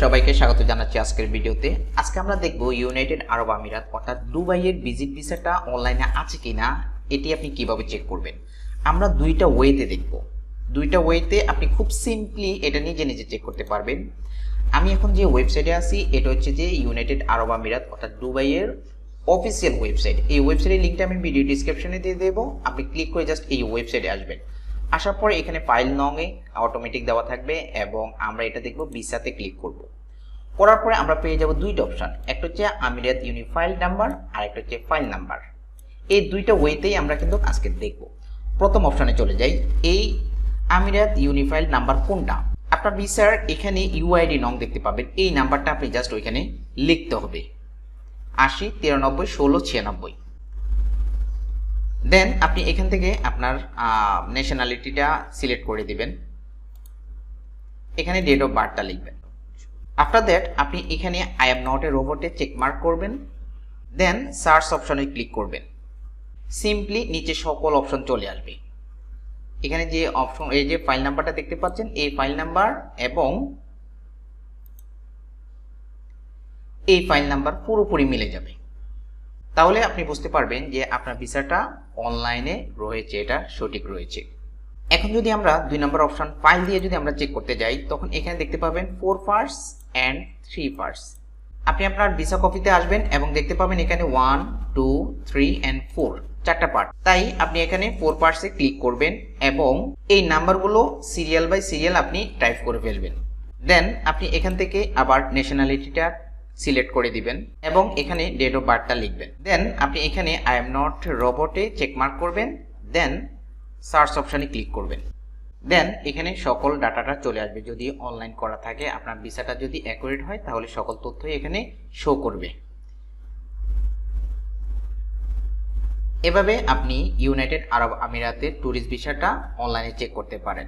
সবাইকে স্বাগত জানাচ্ছি আজকের ভিডিওতে। আজকে আমরা দেখব ইউনাইটেড আরব আমিরাত, অর্থাৎ দুবাইয়ের ভিজিট ভিসাটা অনলাইনে আছে কিনা, এটি আপনি কীভাবে চেক করবেন? আমরা দুইটা ওয়েতে দেখব। দুইটা ওয়েতে আপনি খুব সিম্পলি এটা নিজে নিজে চেক করতে পারবেন। আমি এখন যে ওয়েবসাইটে আছি, এটা হচ্ছে যে ইউনাইটেড আরব আমিরাত, অর্থাৎ দুবাইয়ের অফিসিয়াল ওয়েবসাইট এই ওয়েবসাইটের লিঙ্কটা আমি ভিডিও ডিসক্রিপশনে দিয়ে দেবো। আপনি ক্লিক করে জাস্ট এই ওয়েবসাইটে আসবেন। আসার পরে এখানে ফাইল নংয়ে অটোমেটিক দেওয়া থাকবে এবং আমরা এটা দেখব ভিসাতে ক্লিক করব। করার পরে আমরা পেয়ে যাব দুইটা অপশন একটা হচ্ছে আমিরাত ইউনিফাইল নাম্বার আর একটা হচ্ছে ফাইল নাম্বার এই দুইটা ওয়েতেই আমরা কিন্তু আজকে দেখব। প্রথম অপশনে চলে যাই, এই আমিরাত ইউনিফাইল নাম্বার কোনটা? আপনার ভিসার এখানে ইউআইডি নং দেখতে পাবেন, এই নাম্বারটা আপনি জাস্ট ওইখানে লিখতে হবে। আশি, তিরানব্বই, ষোলো, ছিয়ানব্বই। দেন আপনি এখান থেকে আপনার ন্যাশনালিটিটা সিলেক্ট করে দিবেন। এখানে ডেট অফ বার্থটা লিখবেন। আফটার দ্যাট আপনি এখানে আই এম নট এ রোবটে চেক মার্ক করবেন। দেন সার্চ অপশনে ক্লিক করবেন। সিম্পলি নিচে সকল অপশন চলে আসবে। এখানে যে অপশন এই যে ফাইল নাম্বারটা দেখতে পাচ্ছেন, এই ফাইল নাম্বার এবং এই ফাইল নাম্বার পুরোপুরি মিলে যাবে। তাহলে আপনি বুঝতে পারবেন যে আপনার ভিসাটা অনলাইনে রয়েছে, এটা সঠিক রয়েছে। এখন যদি আমরা দুই নম্বর অপশন ফাইল দিয়ে যদি আমরা চেক করতে যাই, তখন এখানে দেখতে পাবেন four parts and three parts আপনি আপনার ভিসা কপিতে আসবেন এবং দেখতে পাবেন এখানে one two three and four চারটা পার্ট তাই আপনি এখানে ফোর পার্টসে ক্লিক করবেন এবং এই নাম্বারগুলো সিরিয়াল বাই সিরিয়াল আপনি টাইপ করে ফেলবেন। দেন আপনি এখান থেকে আবার ন্যাশনালিটিটা সিলেক্ট করে দিবেন এবং এখানে ডেট অফ বার্থটা লিখবেন। দেন আপনি এখানে আই এম নট রোবটে চেক মার্ক করবেন। দেন সার্চ অপশানে ক্লিক করবেন। দেন এখানে সকল ডাটাটা চলে আসবে। যদি অনলাইন করা থাকে, আপনার ভিসাটা যদি অ্যাকুরেট হয়, তাহলে সকল তথ্যই এখানে শো করবে। এভাবে আপনি ইউনাইটেড আরব আমিরাতের ট্যুরিস্ট ভিসাটা অনলাইনে চেক করতে পারেন।